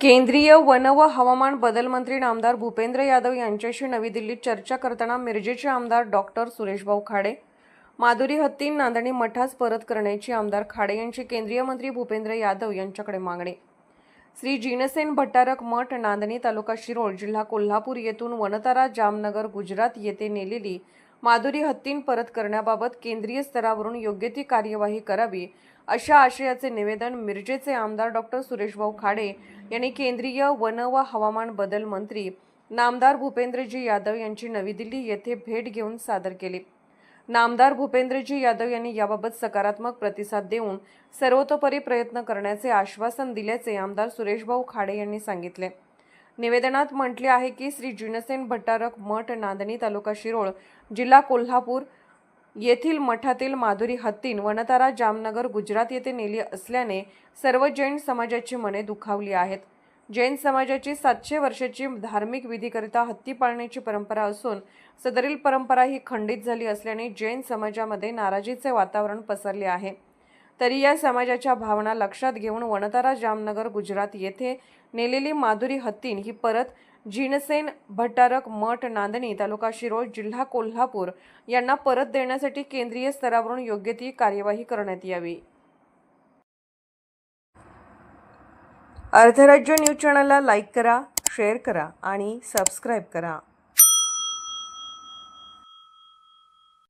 केंद्रीय वन व हवामान बदल मंत्री नामदार भूपेंद्र यादव यांच्याशी नवी दिल्लीत चर्चा करताना मिरजेचे आमदार डॉक्टर सुरेशभाऊ खाडे माधुरी हत्तीन नांदणी मठास परत करण्याची आमदार खाडे यांची केंद्रीय मंत्री भूपेंद्र यादव यांच्याकडे मागणी. श्री जिनसेन भट्टारक मठ नांदणी तालुका शिरोळ जिल्हा कोल्हापूर येथून वनतारा जामनगर गुजरात येथे नेलेली माधुरी हत्तीं परत करण्याबाबत केंद्रीय स्तरावरून योग्य ती कार्यवाही करावी अशा आशयाचे निवेदन मिरजेचे आमदार डॉक्टर सुरेशभाऊ खाडे यांनी केंद्रीय वन व हवामान बदल मंत्री नामदार भूपेंद्रजी यादव यांची नवी दिल्ली येथे भेट घेऊन सादर केली. नामदार भूपेंद्रजी यादव यांनी याबाबत सकारात्मक प्रतिसाद देऊन सर्वतोपरी प्रयत्न करण्याचे आश्वासन दिल्याचे आमदार सुरेशभाऊ खाडे यांनी सांगितले. निवेदनात म्हटले आहे की श्री जिनसेन भट्टारक मठ नांदणी तालुका शिरोळ जिल्हा कोल्हापूर येथील मठातील माधुरी हत्तीन वनतारा जामनगर गुजरात येथे नेली असल्याने सर्व जैन समाजाची मने दुखावली आहेत. जैन समाजाची सातशे वर्षाची धार्मिक विधीकरिता हत्ती पाळण्याची परंपरा असून सदरील परंपरा ही खंडित झाली असल्याने जैन समाजामध्ये नाराजीचे वातावरण पसरले आहे. तरी या समाजाच्या भावना लक्षात घेऊन वनतारा जामनगर गुजरात येथे नेलेली माधुरी हत्तीन ही परत जिनसेन भट्टारक मठ नांदणी तालुका शिरोळ जिल्हा कोल्हापूर यांना परत देण्यासाठी केंद्रीय स्तरावरून योग्य ती कार्यवाही करण्यात यावी. अर्थराज्य न्यूज चॅनलला लाईक करा शेअर करा आणि सबस्क्राईब करा.